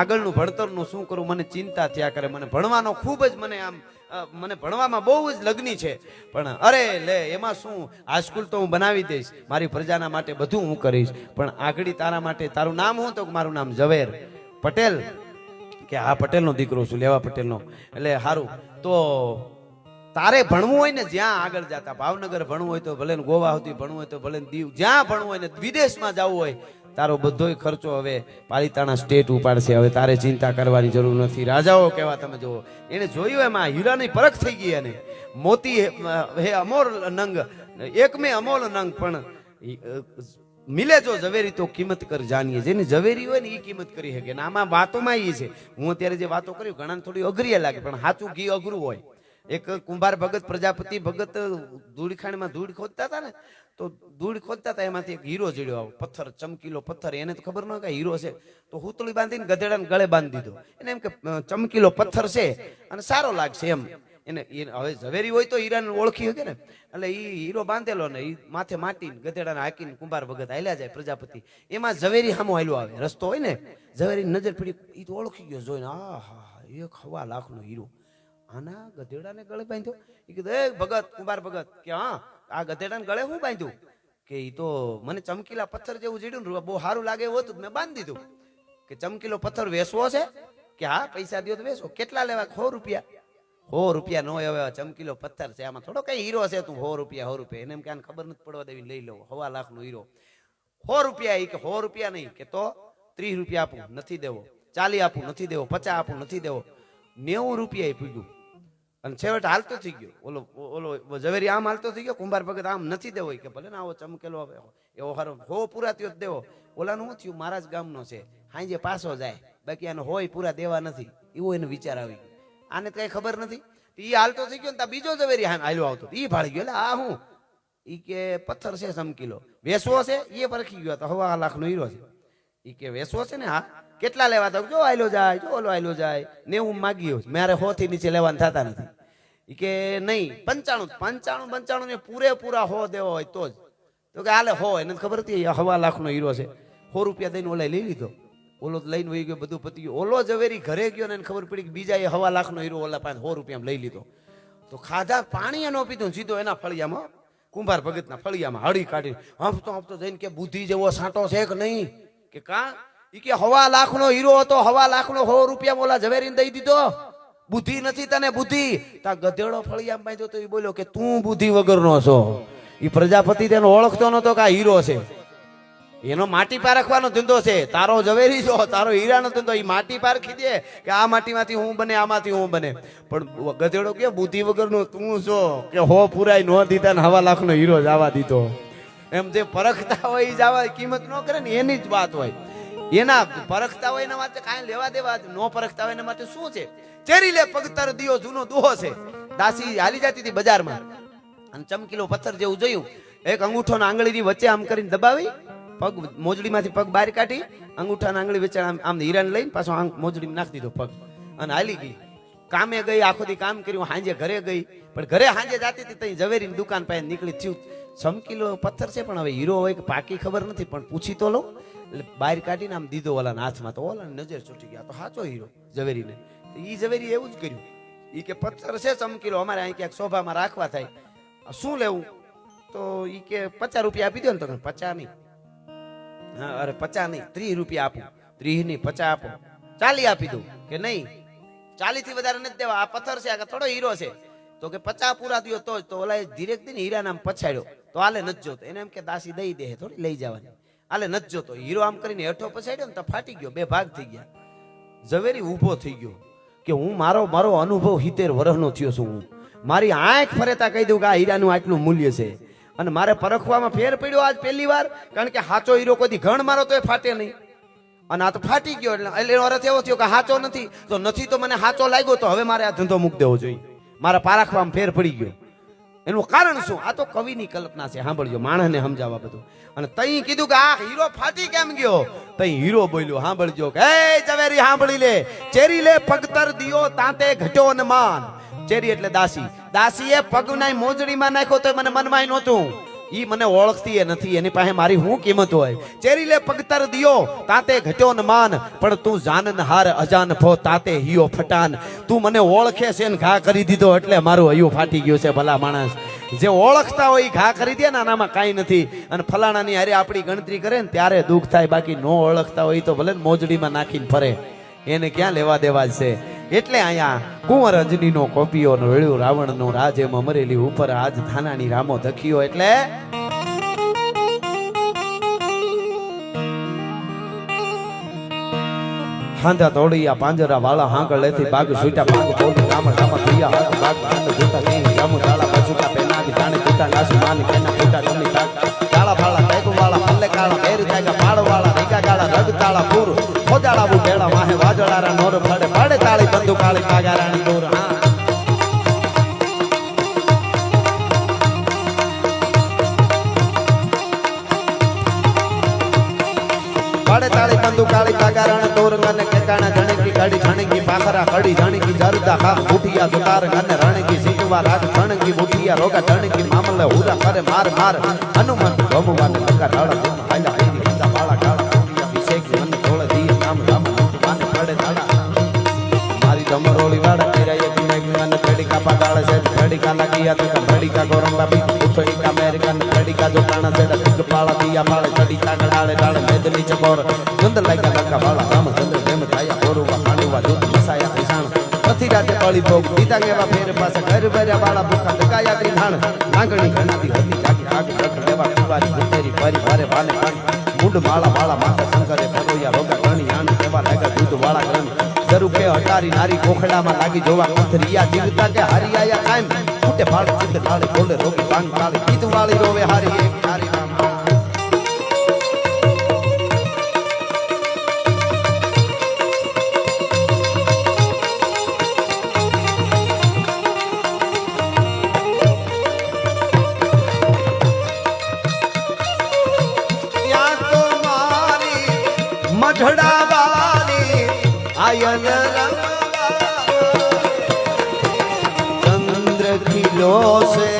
આગળનું ભણતરનું શું કરું, મને ચિંતા થયા કરે, મને ભણવાનો ખૂબ જ મને આમ મને ભણવામાં બહુ જ લગ્ની છે. પણ અરે લે, એમાં શું? હાઈસ્કૂલ તો હું બનાવી દઈશ. મારી પ્રજાના માટે બધું હું કરીશ. પણ આગળ તારા માટે, તારું નામ હું તો મારું નામ ઝવેર. પટેલ? કે આ પટેલનો દીકરો છું, લેવા પટેલનો. એટલે સારું તો તારે ભણવું હોય ને જ્યાં આગળ જતા, ભાવનગર ભણવું હોય તો ભલે ગોવા સુધી ભણવું હોય તો ભલે દીવ, જ્યાં ભણવું હોય ને વિદેશમાં જવું હોય તારો બધોય ખર્ચો હવે પાલિતાણા સ્ટેટ ઉપાડશે. હવે તારે ચિંતા કરવાની જરૂર નથી. રાજાઓ કેવા તમે જુઓ. એને જોયું એમાં હીરાની પરખ થઈ ગઈ એને. મોતી હે અમોલ નંગ. એક મેં અમોલ નંગ, પણ મિલે જો ઝવેરી તો કિંમત કર જાણીએ જેની ઝવેરી હોય ને એ કિંમત કરી શકે. ને આમાં વાતોમાં એ છે. હું અત્યારે જે વાતો કરી ઘણા થોડી અઘરી લાગે, પણ સાચું ઘી અઘરું હોય. એક કુંભાર ભગત પ્રજાપતિ ભગત ધૂળખાણીમાં ધૂળ ખોદતા હતા ને, તો ધૂળ ખોદતા હતા, એમાંથી એક હીરો જડ્યો આવો, પથ્થર, ચમકીલો પથ્થર, એને તો ખબર ન કે હીરો છે. તો હુતળી બાંધીને ગધેડાને ગળે બાંધી દીધો. એને એમ કે ચમકીલો પથ્થર છે અને સારો લાગશે એમ. એને હવે ઝવેરી હોય તો હીરાને ઓળખી શકે ને. એટલે એ હીરો બાંધેલો ને એ માથે માટીને ગધેડાને હાકીને કુંભાર ભગત હાલ્યા જાય પ્રજાપતિ. એમાં ઝવેરી સામો હાલ્યો આવે. રસ્તો હોય ને ઝવેરી નજર પડી એ તો ઓળખી ગયો જોઈને આ હા એક હવા લાખનો હીરો. આના ગધેડાને ગળે બાંધ્યો. એ કીધું, એ ભગત, કુંભાર ભગત, કે હા, આ ગધેડાને ગળે હું બાંધ્યું? કે એ તો મને ચમકીલા પથ્થર જેવું જીડ્યું ને બહુ સારું લાગે એવું હતું મેં બાંધી દીધું. કે ચમકીલો પથ્થર વેસવો છે? કે હા, પૈસા દ્યો તો વેસો કેટલા લેવા? સો રૂપિયા. સો રૂપિયા નો હવે ચમકીલો પથ્થર છે. આમાં થોડો કઈ હીરો છે તું, સો રૂપિયા સો રૂપિયા. એને એમ કે ખબર નથી પડવા દેવી, લઈ લો હવા લાખ નો હીરો. સો રૂપિયા એ કે, સો રૂપિયા નહીં, કે તો ત્રીસ રૂપિયા આપું, નથી દેવો. ચાલી આપું, નથી દેવો, પચાસ આપું, નથી દેવો. નેવું રૂપિયા પૂગ્યું. અને છેવટે હાલતો થઈ ગયો. ઓલો ઓલો ઝવેરી આમ હાલતો થઈ ગયો, કુંભાર ભગત આમ નથી દેવો. કે ભલે ને આવો ચમકેલો એવો હારો હો પૂરા થયો દેવો. ઓલાનું શું થયું? મારા જ ગામનો છે. હાંજે પાછો જાય. બાકી આને હોય પૂરા દેવા નથી. એવો એને વિચાર આવી ગયો. આને કઈ ખબર નથી. એ હાલતો થઈ ગયો ને ત્યાં બીજો ઝવેરી હાલ્યો આવતો એ ભાળી ગયો. એટલે આ હું એ કે પથ્થર છે ચમકીલો વેસવો છે? એ પરખી ગયો તો હવા લાખનો હીરો છે. ઈ કે વેસો છે ને હા? કેટલા લેવા તો જો આયલો જાય, જો ઓલો આયલો જાય. નેવું માગ્યો મારે હો થી નીચે લેવાના થતા નથી. ઈ કે નહીં, પંચાણું પંચાણું પંચાણું ને પૂરેપૂરા હો દેવો હોય તો જ. તો કે હાલે હો એને ખબર હતી, એ હવા લાખનો હીરો છે. સો રૂપિયા દઈને ઓલા લઈ લીધો. ઓલો લઈને વહી ગયો, બધું પતી ગયું. ઓલો ઝવેરી ઘરે ગયો ને એને ખબર પડી કે બીજા એ હવા લાખનો હીરો ઓલા પાસે સો રૂપિયા લઈ લીધો. તો ખાધા પાણી એનો પીધું સીધો એના ફળિયામાં કુંભાર ભગતના ફળિયામાં હળી કાઢી હંફતો હંફતો જઈને કે બુદ્ધિ જેવો સાંટો છે કે નહીં? કે કા? ઈ કે હવા લાખનો હીરો હતો, હવા લાખનો હો રૂપિયા બોલા ઝવેરીને દઈ દીધો. બુદ્ધિ નથી તને બુદ્ધિ. તા ગધેડો ફળિયામાં બાંધ્યો તો એ બોલ્યો કે તું બુદ્ધિ વગરનો છો. એ પ્રજાપતિ તેનો ઓળખતો નતો કે આ હીરો છે. એનો માટી પારખવાનો ધંધો છે. તારો ઝવેરી છો, તારો હીરાનો ધંધો. એ માટી પારખી દે કે આ માટીમાંથી હું બને આમાંથી હું બને. પણ ગધેડો કે બુદ્ધિ વગરનો તું છો. કે હો પુરાય, નો દીધા ને હવા લાખનો હીરો જવા દીધો. એમ જે પરખતા હોય એ જવા કિંમત ન કરે ને એની જ વાત હોય. એના પરખતા હોય એના માટે કાંઈ લેવા દેવા નો પરખતા હોય એના માટે શું છે? ચેરી લે, પગતર દિયો, જૂનો દોહો છે. દાસી હાલી જતી હતી બજારમાં. અને ચમકીલો પથ્થર જેવું જોયું. એક અંગૂઠો આંગળીની વચ્ચે આમ કરીને દબાવી, પગ મોજડીમાંથી પગ બહાર કાઢી, અંગૂઠાના આંગળી વચ્ચે આમ આમ હીરાને લઈને પાછો મોજડીમાં નાખી દીધો પગ. અને હાલી ગઈ. કામે ગઈ, આખો દી કામ કર્યું, હાંજે ઘરે ગઈ. પણ ઘરે હાંજે જાતી હતી ત્યાં ઝવેરીની દુકાન પાસે નીકળી થયું. ચમકીલો પથ્થર છે, પણ હવે હીરો હોય કે પાકી ખબર નથી, પણ પૂછી તો લો એટલે બહાર કાઢીને આમ દીધો ઓલાના હાથમાં. તો ઓલાની નજર છૂટી ગયા તો સાચો હીરો, ઝવેરીને. ઈ ઝવેરી એવું જ કર્યું. ઈ કે પથ્થર છે ચમકીલો, અમારે અહીં ક્યાંક શોભામાં રાખવા થાય. શું લેવું? તો ઈ કે પચાસ રૂપિયા આપી દો ને તો પચાસ નહીં. હા, અરે પચાસ નહીં, ત્રીસ રૂપિયા આપું. ત્રીસ નહીં, પચાસ આપો. ચાલી આપી દઉં. કે નહીં? ચાલી થી વધારે નથી દેવા. આ પથ્થર છે આ થોડો હીરો છે. તો કે પચાસ પૂરા થયો તો જ તો ઓલા ધીરે ધીરે હીરા નામ પછાડ્યો. તો આલે નથી જોતો. એને એમ કે દાસી દઈ દે, થોડી લઈ જવાની. આલે નથી જોતો. હીરો આમ કરીને હેઠો પછાડ્યો ને તો ફાટી ગયો, બે ભાગ થઈ ગયા. ઝવેરી ઊભો થઈ ગયો કે હું મારો મારો અનુભવ હિતેર વર્ષનો થયો છું હું. મારી આંખ ફરેતા કહી દઉં કે આ હીરાનું આટલું મૂલ્ય છે. અને મારે પરખવામાં ફેર પડ્યો આજ પહેલી વાર કારણ કે હાચો હીરો કોઈથી ઘણ મારો તો એ ફાટે નહીં. અને આ તો ફાટી ગયો એટલે એટલે એનો અર્થ એવો થયો કે હાચો નથી, તો નથી તો મને હાચો લાગ્યો તો હવે મારે આ ધંધો મૂકી દેવો જોઈએ. મારા પારખવામાં ફેર પડી ગયો. એનું કારણ શું? આ તો કવિની કલ્પના છે, સાંભળજો, માણસને સમજાવવા બધું. અને તઈ કીધું કે આ હીરો ફાટી કેમ ગયો? તઈ હીરો બોલ્યો, સાંભળજો કે, એ ઝવેરી, સાંભળી લે. ચેરી લે, પગતર દિયો તાતે ઘટ્યો ને માન ચેરી એટલે દાસી. દાસીએ પગના મોજડીમાં નાખ્યો તો મને મનમાં નહોતું. ઈ મને ઓળખતી એ નથી, એની પાસે મારી શું કિંમત હોય. ચેરી લે પગતર દિયો, તાતે ઘટ્યો ન માન, પણ તું જાનન હાર અજાન ભો, તાતે હિયો ફટાન. તું મને ઓળખે છે ને ઘા કરી દીધો એટલે મારું હયું ફાટી ગયું છે ભલા માણસ. જે ઓળખતા હોય ઘા કરી દે ને આનામાં કાંઈ નથી. અને ફલાણાની હારે આપણી ગણતરી કરે ને ત્યારે દુઃખ થાય, બાકી નો ઓળખતા હોય તો ભલે મોજડીમાં નાખીને ફરે. એને ક્યાં લેવા દેવા છે? એટલે અહીંયા કુંવર અંજનીનો કોપીઓ વેળ્યું રાવણનો રાજ એમ અમરેલી ઉપર આજ ધાનાની રામો ધખીયો એટલે હાંધા તોડિયા પાંજરા વાળા હાંકળ લેથી બાગ સુટા બાગ તોડી રામ રામ થયા હાથ બાગ બાંધ જોતા નહીં. રામ તાળા પછુટા પેનાગી જાણે જોતા નાસુ માની કેના જોતા ટમી તાક ફાળા ટેકુ વાળા પલ્લે કાળા બેર તાગા પાડ વાળા ગાળા ગાળા રગતાળા, પૂર. ખોદાળાવું ભેળા માહે, વાજળારા નોર ફાડે ફાડે તાળી બંદુ કાળી, કાગારાણી દોર હા. ફાડે તાળી બંદુ કાળી, કાગારાણ દોર કને કેકાણા જણકી ગાડી જણકી પાખરા કડી જણકી જરદા કામ બુઠિયા દુતાર મામલે હુરા કરે માર માર. હનુમાન ગમવાને का लगिया तक घड़ी का गौरम बाबी उठड़ी का अमेरिकन घड़ी का जो प्राणा सेड तुग पाला दिया पाल चड़ी ताक डाले डाले मेदनी चकोर जुंद लाइका लगा बाला राम चंद्र प्रेम छाया गोरुवा पांडुवा दूत मसाया हिसाण નથી રાતે પળી ભોગ, દીધા કેવા ફેર પાસે ઘર ભર્યા વાળા ભૂખા ટકાયા કરી ધાણ માંગણી ઘણાતી હતી, જાગી આગ રખ લેવા કુવારી ઉતેરી ફરી ભારે ભાલે મૂંડ માળા, વાળા, માતા, શંકરે ભરોયા રોગા ઘણી આણ કેવા લાગ્યા દૂધ વાળા ઘણી સ્વરૂપે હટારી નારી કોખડામાં લાગી જોવા કથરિયા જીવતા કે હારી આયા કાયમ. ફૂટે ફાળ ચિંત ફાળે બોલે રોગી ભાંગ કાળી ગીત વાળી રોવે હારી, એક હારી. ચંદ્ર ખીલો સે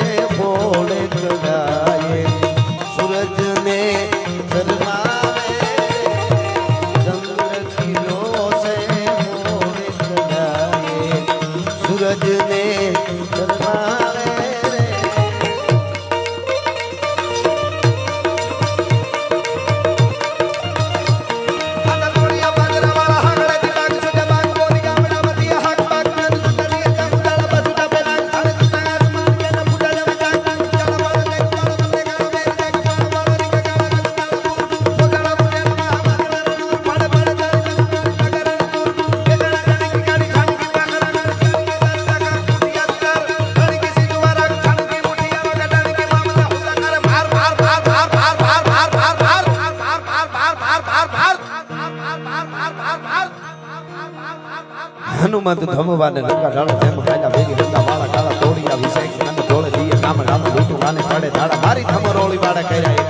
હનુમંત ધમવાને લંગા ડાળા જેમ કાયા ભેગી હંગા વાળા કાળા તોડિયા વિષય અને ઢોળે દીએ નામ રામ લૂટું કાને પડે દાડા મારી ધમરોળી વાળા કર્યા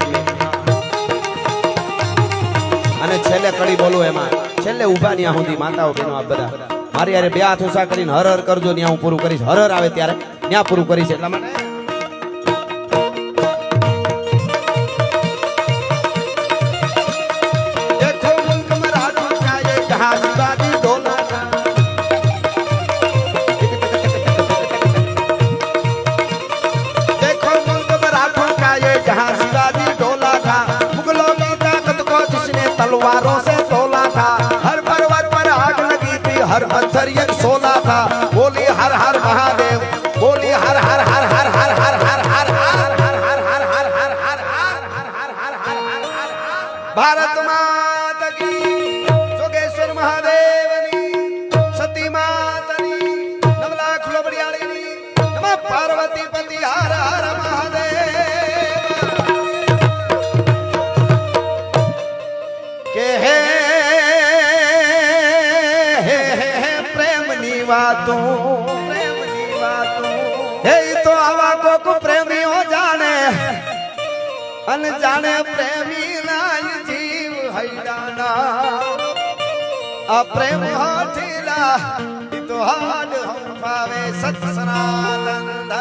અને છેલ્લે કડી બોલું એમાં, છેલ્લે ઊભા ન્યા સુધી માતાઓ બેનો આ બધા. મારી યારે બે હાથ ઊંચા કરીને હર હર કરજો, ન્યા હું પૂરું કરીશ. હર હર આવે ત્યારે ત્યાં પૂરું કરીશ. એટલા માટે तलवारों से तोला था हर पर्वत पर आग लगी थी हर पत्थर एक सोला था बोली हर हर महादेव बोली हर हर हर हर हर हर हर એ તો આવા કોક પ્રેમીઓ જાણે. અને જાણે પ્રેમી ના જીવ હૈડાના આ પ્રેમ હાથીલા તો હાડ હંફાવે સત્સનાનંદ.